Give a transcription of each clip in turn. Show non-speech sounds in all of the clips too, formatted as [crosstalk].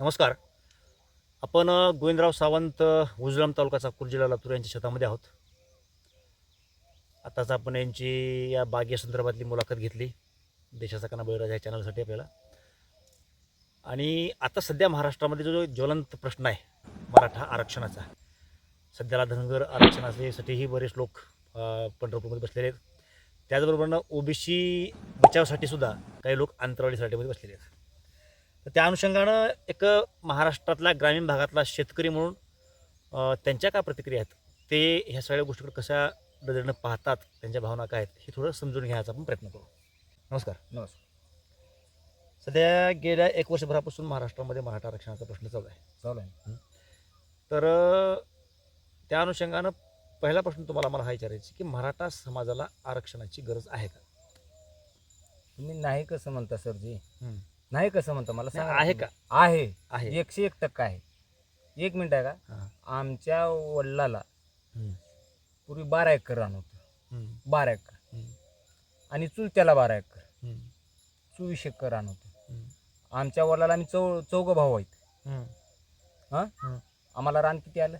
नमस्कार. आपण गोविंदराव सावंत अ, उजळम तालुका चाकूर जिल्हा लातूर यांच्या शेतामध्ये आहोत. आताच आपण यांची या बागेसंदर्भातली मुलाखत घेतली. देशाचा कणा बळीराजा या चॅनलसाठी आपल्याला. आणि आता सध्या महाराष्ट्रामध्ये जो ज्वलंत प्रश्न आहे मराठा आरक्षणाचा. सध्याला धनगर आरक्षणासाठीही बरेच लोक पंढरपूरमध्ये बसलेले आहेत. त्याचबरोबरनं ओबीसी बचावासाठी सुद्धा काही लोक अंतरावली साठीमध्ये बसलेले आहेत. तर त्या अनुषंगानं एक महाराष्ट्रातल्या ग्रामीण भागातला शेतकरी म्हणून त्यांच्या काय प्रतिक्रिया आहेत? ते ह्या सगळ्या गोष्टीकडे कशा नजरेनं पाहतात? त्यांच्या भावना काय आहेत? हे थोडं समजून घ्यायचा आपण प्रयत्न करू. नमस्कार. नमस्कार. सध्या गेल्या एक वर्षभरापासून महाराष्ट्रामध्ये मराठा आरक्षणाचा प्रश्न चालू आहे. चालू आहे. तर त्या अनुषंगानं पहिला प्रश्न तुम्हाला मला हा विचारायचा की मराठा समाजाला आरक्षणाची गरज आहे का? तुम्ही नाही कसं म्हणता सरजी. नाही कसं म्हणता मला सांगा आहे तुम्ही. आहे आहे एकशे एक टक्का आहे एक मिनिट आहे का हां. आमच्या वडिलाला हम्म. पूर्वी बारा एकर रान होतं हम्म. बारा एकर हम्म. आणि चुलत्याला बारा एकर हम्म. चोवीस एकर रान होतं हम्म. आमच्या वडिलाला आम्ही चौ चौघं भाऊ आहेत हम्म. हां हम्म. आम्हाला रान किती आलं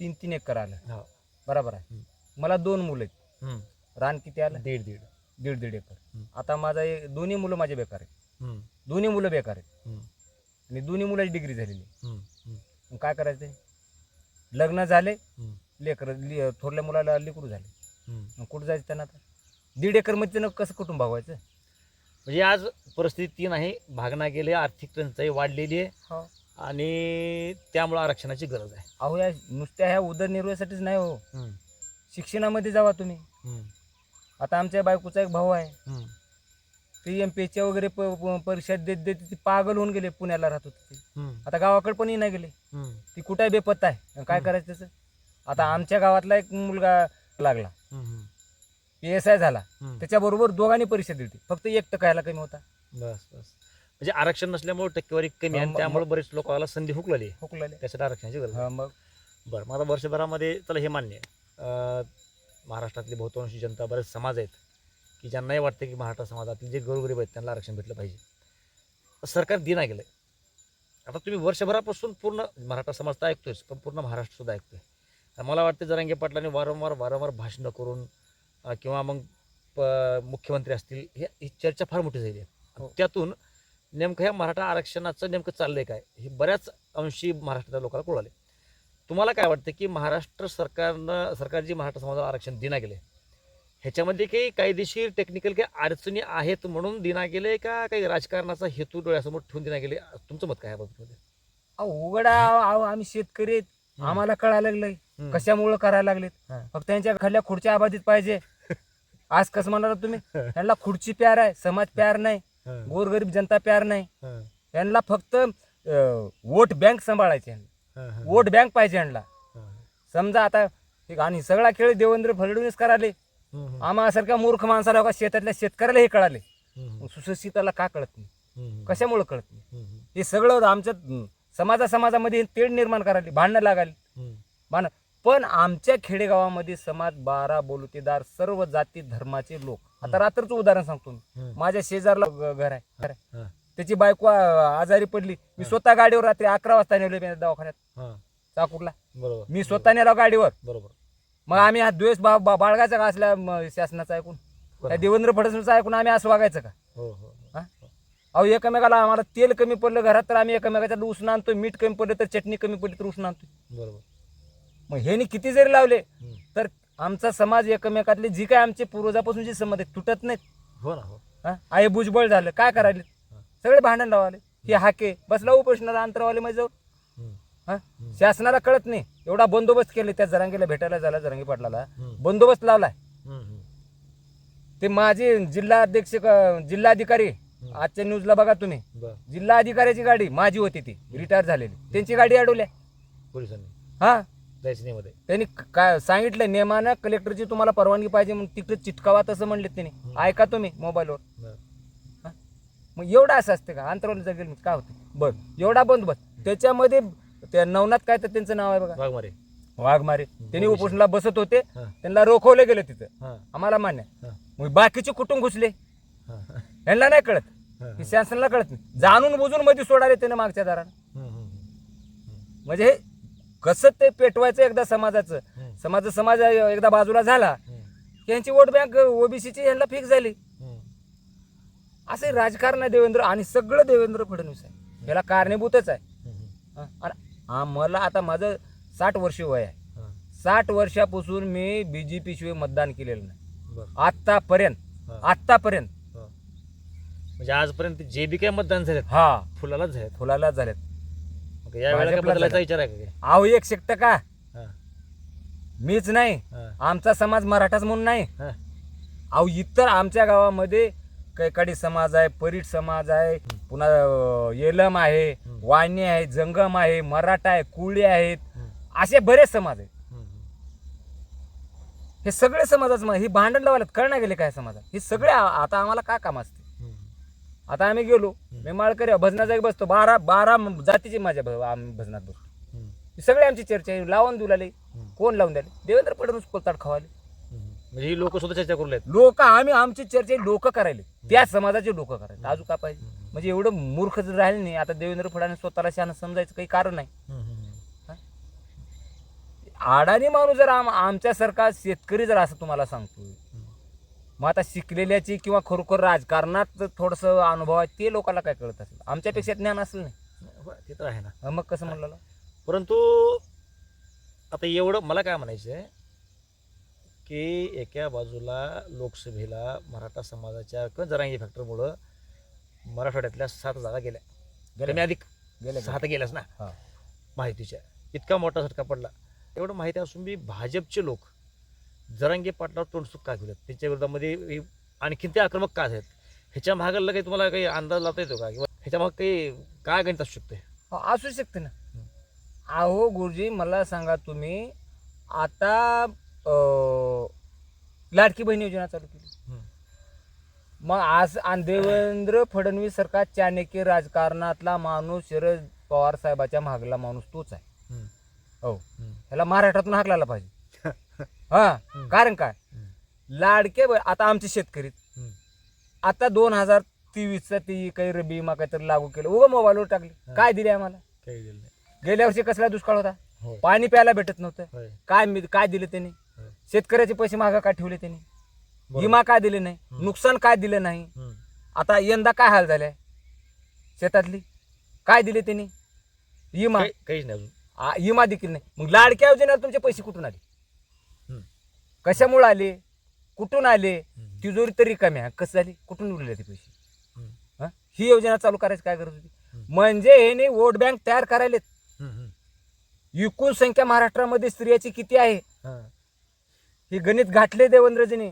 तीन तीन एकर आलं हो. बरोबर आहे हम्म. मला दोन मुलं आहेत हम्म. रान किती आलं दीड दीड दीड दीड एकर. आता माझा एक- दोन्ही मुलं माझे बेकार आहेत. दोन्ही मुलं बेकार आहेत. आणि दोन्ही मुलाची डिग्री झालेली. मग काय करायचं? लग्न झाले. लेकर थोरल्या मुलाला लेकरू झाले. मग कुठं जायचं त्यांना आता दीड एकरमध्ये त्यानं कसं कुटुंब भागवायचं म्हणजे आज परिस्थिती ती नाही भागना गेले आर्थिक टंचाई वाढलेली आहे हो आणि त्यामुळे आरक्षणाची गरज आहे अहो या नुसत्या ह्या उदरनिर्वाहासाठीच नाही हो. शिक्षणामध्ये जावा तुम्ही. आता आमच्या बायकोचा एक भाऊ आहे. ते एम वगैरे प- प- परीक्षा देत देत ती पागल होऊन गेले पुण्याला राहत होते ते. आता गावाकडे पण नाही गेले. ती कुठे बेपत्ता आहे? काय. करायचं त्याचं? आता आमच्या गावातला एक मुलगा लागला. पी एस आय झाला. त्याच्याबरोबर दोघांनी परीक्षा दिली फक्त एक टक्का कमी होता. बस बस. म्हणजे आरक्षण नसल्यामुळे टक्केवारी कमी आणि त्यामुळे बरेच लोकांना संधी हुकलेली हुकलेले त्यासाठी आरक्षणाची गरज मग? बरं मग आता वर्षभरामध्ये चला हे मान्य आहे. महाराष्ट्रातली बहुतांशी जनता बरेच समाज आहेत की ज्यांनाही वाटतं की महाराष्ट्र समाजातील जे गोरगरीब आहेत त्यांना आरक्षण भेटलं पाहिजे. सरकार दिना गेलं आता तुम्ही वर्षभरापासून पूर्ण मराठा समाज तर ऐकतोयच पण पूर्ण महाराष्ट्र सुद्धा ऐकतोय. आणि मला वाटतं जरांगे पाटलांनी वारंवार वारंवार भाषणं करून किंवा मग प- मुख्यमंत्री असतील हे ही चर्चा फार मोठी झाली आहे. आणि त्यातून नेमकं ह्या मराठा आरक्षणाचं नेमकं चाललंय काय हे बऱ्याच अंशी महाराष्ट्रातल्या लोकांना कळाले तुम्हाला काय वाटतं की महाराष्ट्र सरकारनं सरकार जी मराठा समाजाला आरक्षण दिना गेले? ह्याच्यामध्ये काही कायदेशीर टेक्निकल काही अडचणी आहेत म्हणून दिना गेले का काही राजकारणाचा हेतू डोळ्यासमोर ठेवून दिना गेले? तुमचं मत काय बाबतीमध्ये? उघडा आम्ही शेतकरी आहेत. आम्हाला कळायला लागलंय. कशामुळे करायला लागलेत? हा. फक्त त्यांच्या खाल्ल्या खुर्च्या आबादित पाहिजे. [laughs] आज कसं म्हणाला तुम्ही? त्यांना खुर्ची प्यार आहे समाज प्यार नाही गोरगरीब जनता प्यार नाही. हं, यांना फक्त अं, वोट बँक सांभाळायची. वोट बँक पाहिजे यांना. हं, समजा आता हे आणि सगळा खेळ देवेंद्र फडणवीस कराले. आम्हासारख्या मूर्ख माणसाला का शेतातल्या शेतकऱ्याला हे कळाले. सुशिक्षिताला का कळत नाही? कशामुळे कळत नाही? हं, सगळं आमच्या समाजा समाजामध्ये तेढ निर्माण करायला भांडणं लागाली हं, भांडण. पण आमच्या खेडेगावामध्ये समाज बारा बोलतेदार सर्व जाती धर्माचे लोक. आता रात्रचं उदाहरण सांगतो मी. माझ्या शेजारला घर आहे. त्याची बायको आ- आजारी पडली. मी स्वतः गाडीवर रात्री अकरा वाजता नेले मी दवाखान्यात. हं, चाकूरला. बरोबर. मी स्वतः नेला गाडीवर. बरोबर. मग आम्ही हा द्वेष बा- बा- बाळगायचा का असल्या म, शासनाचा ऐकून? त्या देवेंद्र फडणवीसचं ऐकून आम्ही असं वागायचं का? हो हो. हा? अहो एकमेकाला आम्हाला तेल कमी पडलं घरात तर आम्ही एकमेकाच्या उसणं आणतोय मीठ कमी पडलं तर चटणी कमी पडली तर उसणं आणतोय. बरोबर. मग ह्यानी किती जरी लावले हं, तर आमचा समाज एकमेकातले जी काय आमचे पूर्वजापासून जी संमत आहेत तुटत नाहीत. हो ना हो. हा? आहे भुजबळ झालं काय करायले? सगळे भांडण लावाले. हे हाके. बसला उपोषणाला अंतरावाले जवळ हं, शासनाला कळत नाही. एवढा बंदोबस्त केले त्या जरांगीला भेटायला झाला जरांगी पाटलाला. बंदोबस्त लावलाय. ते माझे जिल्हा अध्यक्ष जिल्हा अधिकारी आजच्या न्यूजला बघा तुम्ही. जिल्हा अधिकाऱ्याची गाडी माझी होती ती. रिटायर झालेली. त्यांची गाडी अडवल्या. पोलिसांनी. हा? त्यांनी काय सांगितलं नेमानं कलेक्टरची तुम्हाला परवानगी पाहिजे म्हणून तिकडे चिटकावा तसं म्हणले त्यांनी. ऐका तुम्ही मोबाईलवर. मग एवढं असं असतं का? अंतरावली जागेल काय होतं? बर एवढा बंदोबस्त त्याच्यामध्ये त्या नवनाथ काय तर त्यांचं नाव आहे बघा. वाघमारे. वाघमारे. त्यांनी उपोषणाला बसत होते. त्यांना रोखवलं गेलं तिथं. आम्हाला मान्य मग बाकीचे कुटुंब घुसले? यांना नाही कळत. शासनाला कळत नाही. जाणून बुजून मध्ये सोडाले त्याने मागच्या दारानं म्हणजे हे कसं ते पेटवायचं एकदा समाजाचं? समाज समाज एकदा बाजूला झाला. यांची वोट बँक ओबीसीची यांना फिक्स झाली. असे राजकारण आहे देवेंद्र आणि सगळं देवेंद्र फडणवीस आहे. याला कारणीभूतच आहे? आणि आम्हाला आता माझं साठ वर्ष वय आहे. साठ वर्षापासून मी बीजेपी शिवाय मतदान केलेलं नाही. आतापर्यंत आतापर्यंत. म्हणजे आजपर्यंत जे बी काय मतदान झालेत हा. फुलालाच झालेत. झाले. विचार आहे का काय? आहो एक शिकत का? मीच नाही. आमचा समाज मराठाच म्हणून नाही. अहो इतर आमच्या गावामध्ये कैकाडी समाज आहे परीट समाज आहे पुन्हा येलम आहे. वाणी आहे जंगम आहे मराठा आहे कुळी आहेत असे बरेच समाज आहेत हे सगळे समाजाच हे भांडण लावायला कळणार गेले काय समाजात हे सगळे आता आम्हाला काय काम असते आता आम्ही गेलो. मी माळकरी भजनाचा एक बसतो बारा बारा जातीचे माझ्या आम्ही भजनात बसतो ही सगळे आमची चर्चा आहे लावून दिलाले कोण लावून द्याले देवेंद्र फडणवीस कोलताड खवाले. म्हणजे ही लोक सुद्धा चर्चा करू लागलेत. लोक आम्ही आमची चर्चा लोक करायले. त्या समाजाचे लोक करायले. अजून का पाहिजे? म्हणजे एवढं मूर्ख जर राहिले नाही आता देवेंद्र फडणवीस स्वतःला शहाणं समजायचं काही कारण नाही. अडाणी माणूस जर आम आमच्यासारखा शेतकरी जर असं तुम्हाला सांगतो. मग आता शिकलेल्याची किंवा खरोखर राजकारणात थोडंसं अनुभव आहे ते लोकांना काय कळत असेल? आमच्यापेक्षा ज्ञान असेल नाही. बरं, ते तर आहे ना. हं, मग कसं म्हणलं? परंतु आता एवढं मला काय म्हणायचं आहे की एका बाजूला लोकसभेला मराठा समाजाच्या किंवा जरांगी फॅक्टरमुळं मराठवाड्यातल्या सात जागा गेल्या. कमी अधिक. गेल्या सहा तर गेल्याच ना. माहितीच्या. इतका मोठा झटका पडला. एवढं माहिती असून बी भाजपचे लोक जरांगे पाटलावर तोंडसुक का घेतात त्यांच्या विरोधामध्ये हे आणखीन ते आक्रमक का आहेत? ह्याच्या मागाला काही तुम्हाला काही अंदाज लावता येतो का? किंवा ह्याच्या मागे काही काय गणित असू शकते हो, असू शकते ना. अहो गुरुजी मला सांगा तुम्ही आता लाडकी बहीण योजना चालू केली. मग आज देवेंद्र फडणवीस सरकार चाणक्य राजकारणातला माणूस शरद पवार साहेबाच्या मागला माणूस तोच आहे. हो. ह्याला महाराष्ट्रातून हाकलायला पाहिजे. [laughs] हा. कारण काय? लाडके आता आमचे शेतकरी. आता दोन हजार तेवीसचा ती काही रबी विमा काहीतरी लागू केलं. उगा मोबाईलवर टाकले. काय दिले आम्हाला? गेल्या वर्षी कसला दुष्काळ होता? पाणी प्यायला भेटत नव्हतं. काय मी काय दिले त्यांनी. शेतकऱ्याचे पैसे मागा काय ठेवले त्यांनी. विमा काय दिले नाही. नुकसान काय दिलं नाही. आता यंदा काय हाल झालाय? शेतातली? काय दिले त्यांनी? विमा? काही- काहीच नाही विमा देखील नाही. मग लाडक्या योजनेला तुमचे पैसे कुठून आले. कशामुळे आले? कुठून आले. तिजोरी तरी कमी आहे. कसं झाली? कुठून उरले ते पैसे. हं? ही योजना चालू करायची काय गरज होती. म्हणजे हे वोट बँक तयार करायलेत. एकूण संख्या महाराष्ट्रामध्ये स्त्रियाची किती आहे? हा. ही गणित घातले देवेंद्रजीने.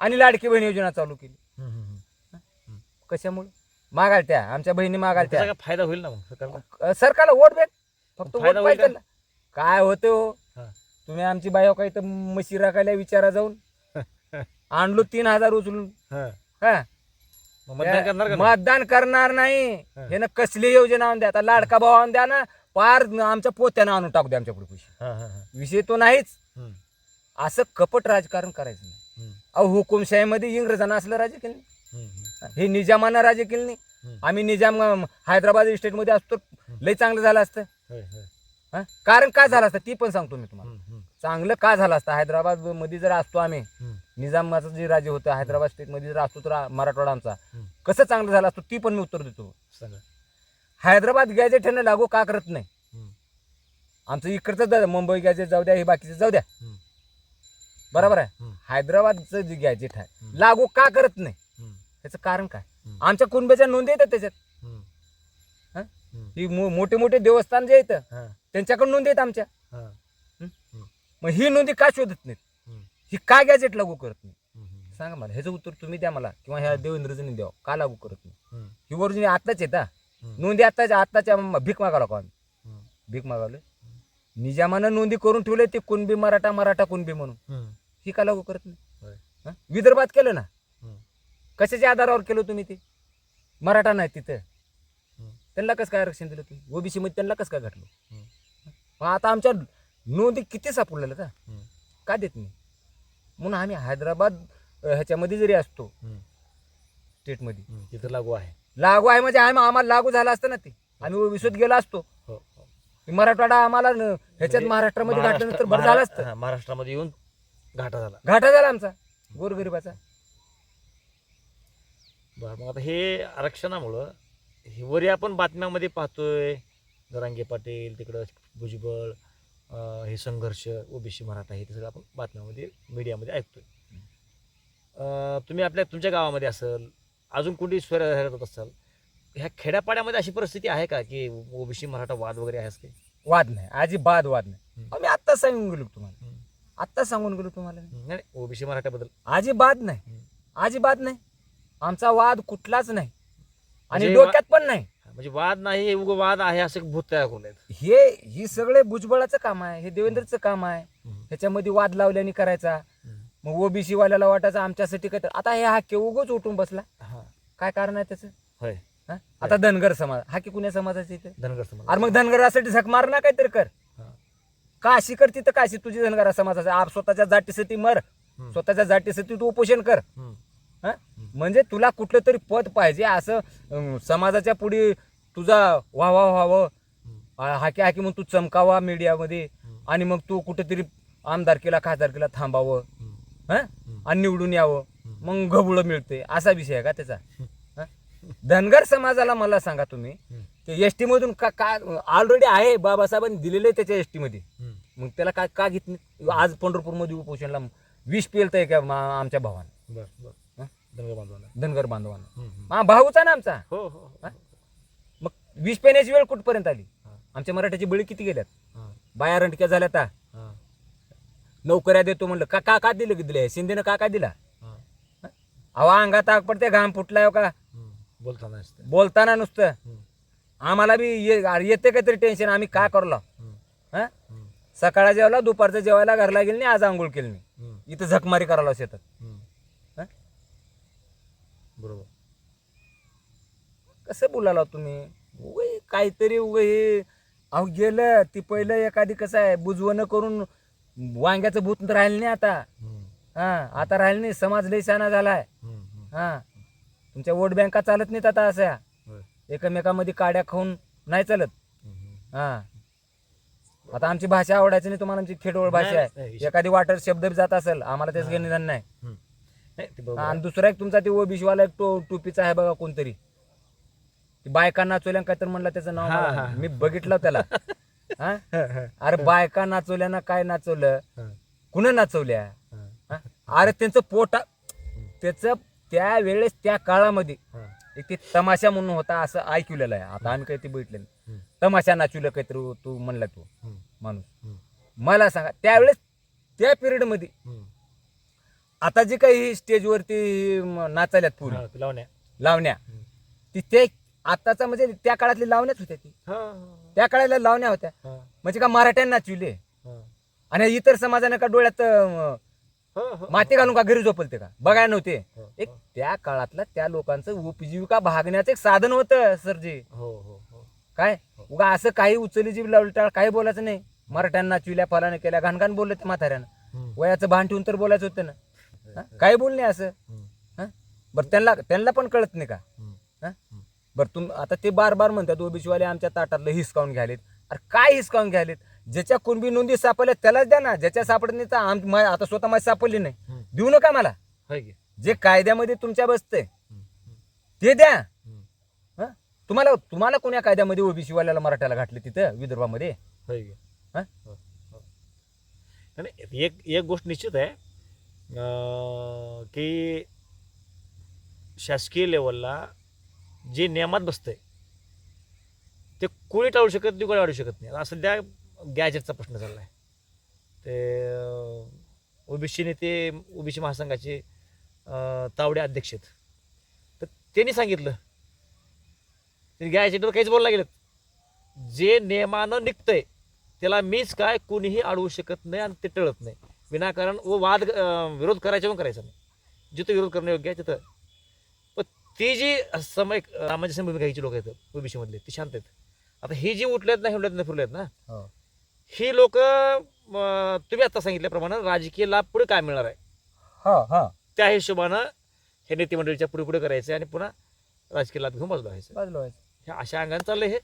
आणि लाडकी बहीण योजना चालू केली. कशामुळे मागाल त्या आमच्या बहिणी मागाल त्या फायदा होईल ना सरकारला वोट बँक फक्त वोट पाहिजे. काय होते हो हा. तुम्ही आमची बायो काही तर म्हशी राखायला विचारा जाऊन [laughs] आणलो तीन हजार उचलून हा. हा मतदान करणार का नाही? मतदान करणार नाही हा. हे ना कसली योजना आणून द्या आता लाडका भाऊ आणून द्या ना पार आमच्या पोत्यानं आणून टाकू द्या आमच्या पुढे पैसे हा, हा, हा. विषय तो नाहीच असं कपट राजकारण करायचं नाही. अहो हुकुमशाहीमध्ये इंग्रजांना असलं राजे केलं. हे निजामानं राजे केलं नाही. आम्ही निजाम हैदराबाद इस्टेटमध्ये असतो. लय चांगलं झालं असतं? कारण काय झालं असतं? ती पण सांगतो मी तुम्हाला. चांगलं का झालं असतं? हैदराबादमध्ये जर असतो आम्ही. निजामाचं जे राज्य होतं हैदराबाद स्टेटमध्ये जर असतो तर मराठवाडा आमचा. कसं चांगलं झालं असतं ती पण मी उत्तर देतो. हैदराबाद गॅजेट लागू का करत नाही? आमचं इकडचं मुंबई गॅजेट जाऊ द्या हे बाकीचे जाऊ द्या. बरोबर आहे? हैदराबादचं जे गॅजेट आहे. लागू का करत नाही? त्याचं कारण काय. आमच्या कुणब्याच्या नोंदी येतात त्याच्यात. हं? मोठे मोठे देवस्थान जे आहेत त्यांच्याकडून नोंदी आहेत आमच्या. मग ही नोंदी का शोधत नाहीत? ही का गॅजेट लागू करत नाही सांगा मला ह्याचं उत्तर तुम्ही द्या मला किंवा ह्या देवेंद्रजींनी द्यावं. का लागू करत नाही ही ओरिजिनल आत्ताच येत. नोंदी आत्ताच्या आत्ताच्या भीक मागावला का आम्ही. भीक मागावले निजामानं नोंदी करून ठेवले ते कुणबी मराठा मराठा कुणबी म्हणून. ही का लागू करत नाही. हं? विदर्भात केलं ना? कशाच्या आधारावर केलं तुम्ही ते? मराठा नाही तिथं. त्यांना कसं काय आरक्षण दिलं तुम्ही? ओबीसी मध्ये त्यांना कसं काय घातलं? मग आता आमच्या नोंदी किती सापडलेल्या का? का देत नाही? म्हणून आम्ही हैदराबाद अ, ह्याच्यामध्ये जरी असतो स्टेटमध्ये तिथं लागू आहे. लागू आहे म्हणजे आम्ही आम्हाला लागू झाला असतं ना ते. आम्ही ओबीसीत गेलो असतो. हो हो. मराठवाडा आम्हाला न- ह्याच्यात म्हणजे महाराष्ट्रामध्ये महाराष्ट्र- घातल्यानंतर बरं झालं असतं. हा, महाराष्ट्रामध्ये येऊन घाटा झाला. घाटा झाला आमचा. गोरगरिबाचा. बरं मग आता हे आरक्षणामुळं हे वरी आपण बातम्यामध्ये पाहतोय जरांगे पाटील तिकडं भुजबळ अं, हे संघर्ष ओबीसी मराठा हे ते सगळं आपण बातम्यामध्ये मीडियामध्ये ऐकतोय. अं, तुम्ही आपल्या तुमच्या गावामध्ये असेल अजून कोणती स्वर होत असाल ह्या खेड्यापाड्यामध्ये अशी परिस्थिती आहे का की ओबीसी मराठा वाद वगैरे आहे असते वाद नाही. अजिबात वाद नाही. हम्म. मी आत्ताच सांगून गेलो तुम्हाला. आत्ताच सांगून गेलो तुम्हाला मी. नाही ओबीसी मराठ्याबद्दल. अजिबात नाही. अजिबात नाही. आमचा वाद कुठलाच नाही. आणि म्हणजे डोक्यात पण नाही. म्हणजे वाद नाही हे उगं वाद आहे असं भूत तयार करून आहेत. हे ही सगळे भुजबळाचं काम आहे हे देवेंद्रचं काम आहे. ह्याच्यामध्ये वाद लावल्याने करायचा. मग ओबीसी वाल्याला वाटायचं आमच्यासाठी काय तर. आता हे हाके उगच उठून बसला. हा. काय कारण आहे त्याचं? होय. हा? आता धनगर समाज. हाके कुण्या समाजाचे इथे? धनगर समाज. अरे मग धनगरासाठी झक मार ना काहीतरी कर. हा. काशी करती तर काशी तुझी धनगर समाजाचे आप स्वतःच्या जातीसाठी मर. स्वतःच्या जातीसाठी तू उपोषण कर. हा? म्हणजे तुला कुठलं तरी पद पाहिजे असं अं, समाजाच्या पुढे तुझा व्हावा व्हावं. आ- हाकी हाकी मग तू चमकावा मीडियामध्ये. आणि मग तू कुठेतरी आमदारकीला खासदारकीला थांबावं. हा? आणि निवडून यावं मग घबुळं मिळते असा विषय आहे का त्याचा हा? धनगर समाजाला मला सांगा तुम्ही. ते एस टी मधून का का ऑलरेडी आहे बाबासाहेबांनी दिलेले त्याच्या एस टी मध्ये. मग त्याला काय का घेत नाही आज पंढरपूरमध्ये उपोषणला विष पेलतंय का मा- आमच्या भावानं बर बर? धनगर बांधवांना धनगर बांधवांना. हा भाऊचा ना आमचा हो हो हो. मग विष पेण्याची वेळ कुठपर्यंत आली हा. आमच्या मराठ्याची बळी किती गेल्यात हा. बाया रंटक्या झाल्या आता हा. नोकऱ्या देतो म्हणलं का का का दिलं की दिले शिंदेनं का का दिला हा. अहो अंगात आग पडते घाम फुटलाय हो का हम्म. बोलताना असते बोलताना नुसतं हम्म. आम्हाला बी ये- अरे येते काहीतरी टेन्शन आम्ही काय करलो हम्म. हा हम्म. सकाळच्या जेवला दुपारचं जेवायला घरला गेली नाही आज आंघोळ केली नाही. इथं झकमारी करायला शेतात. हा? बरोबर कसं बोलाला तुम्ही उगे काहीतरी उगे हे अहो गेलं ती पहिलं एखादी कसं आहे बुजवणं करून वांग्याचं भूत राहिलं नाही आता हम्म. हा आता राहिलं नाही समाज लय शाना झालाय हम्म. हम्म. हा तुमच्या वोट बँका चालत नाहीत आता अशा होय. एकमेकामध्ये काड्या खाऊन नाही चालत हम्म. हा आता आमची भाषा आवडायची नाही तुम्हाला आमची खेडोळ भाषा आहे. एखादी वाटर शब्द जात असेल आम्हाला त्याचं निधन नाही आणि. दुसरा एक तुमचा ते ओबीसी वाला एक टोपीचा आहे बघा कोणतरी बायका नाचवल्या काय तर म्हणलं त्याचं नाव. मी बघितलं त्याला [laughs] हा? अरे बायका नाचवल्या ना काय नाचवलं. कुणा नाचवल्या? अरे त्यांचं पोटा त्याचं त्या वेळेस त्या काळामध्ये. एक ते तमाशा म्हणून होता असं ऐकलेलं आहे आता आम्ही काही ते बघितलं तमाशा नाचवलं काहीतरी तू म्हणला तू. माणूस. मला सांगा त्यावेळेस त्या पिरियडमध्ये हम्म. आता जे काही स्टेजवरती म, नाचायल्यात पुरी हा, ते लावण्या लावण्या. ती ते आताचा म्हणजे त्या काळातली लावण्याच होत्या ती त्या काळातल्या लावण्या होत्या म्हणजे का मराठ्यांना नाचविले. आणि इतर समाजाने का डोळ्यात. माती घालून का घरी झोपलते का बघायला नव्हते एक. त्या काळातलं त्या लोकांचं उपजीविका भागण्याचं एक साधन होतं सरजी हो हो काय उगा असं काही उचली जी लावली काही बोलायचं नाही मराठ्यांना चिवल्या फलाने केल्या घाणघाण बोलले ते म्हाताऱ्यानं. वयाचं भान ठेवून तर बोलायचं होतं ना? काही बोलणे असं. हा? बरं त्यांना त्यांना पण कळत नाही का. हा? बरं तुम आता ते बार बार म्हणतात ओबीसीवाले आमच्या ताटातलं हिसकावून घ्यालेत अरे काय हिसकावून घ्यालेत ज्याच्या कुणबी नोंदी सापडल्या त्यालाच द्या ना ज्याच्या सापडत नाही तर आता स्वतः माझी सापडली नाही. देऊ नका मला? जे कायद्यामध्ये तुमच्या. हम्म. ते द्या? तुम्हाला तुम्हाला कोण्या कायद्यामध्ये ओबीसी वाल्याला मराठ्याला घातले तिथं विदर्भामध्ये होय की? हा? हो, हो. नाही, एक एक गोष्ट निश्चित आहे अं, की शासकीय लेवलला जे नियमात बसतंय ते कोणी टाळू शकत नाही कोणी वाढू शकत नाही आता सध्या गॅजेटचा प्रश्न चालला आहे ते ओबीसी नेते ओबीसी महासंघाचे अं, तावडे अध्यक्ष आहेत तर त्यांनी सांगितलं त्यांनी गॅजेटवर काहीच बोलला गेलं जे नियमानं निघतंय त्याला मीच काय कोणीही अडवू शकत नाही आणि ते टळत नाही. विनाकारण व वाद विरोध करायचा पण करायचा नाही. जिथं विरोध करणं योग्य आहे तिथं. पण ती जी समय सामाजिक भूमिका घ्यायची लोक आहेत ओबीसी मधले ती शांत आहेत. आता ही जी उठलेत ना हिंडलेत ना फिरलेत ना ही. लोक तुम्ही आता सांगितल्याप्रमाणे राजकीय लाभ पुढे काय मिळणार आहे? हा हा. त्या हिशोबानं हे नेते मंडळीच्या पुढे पुढे करायचं आणि पुन्हा राजकीय लाभ घेऊन बाजूला व्हायचं हे ह्या अशा अंगाने चाललंय हे.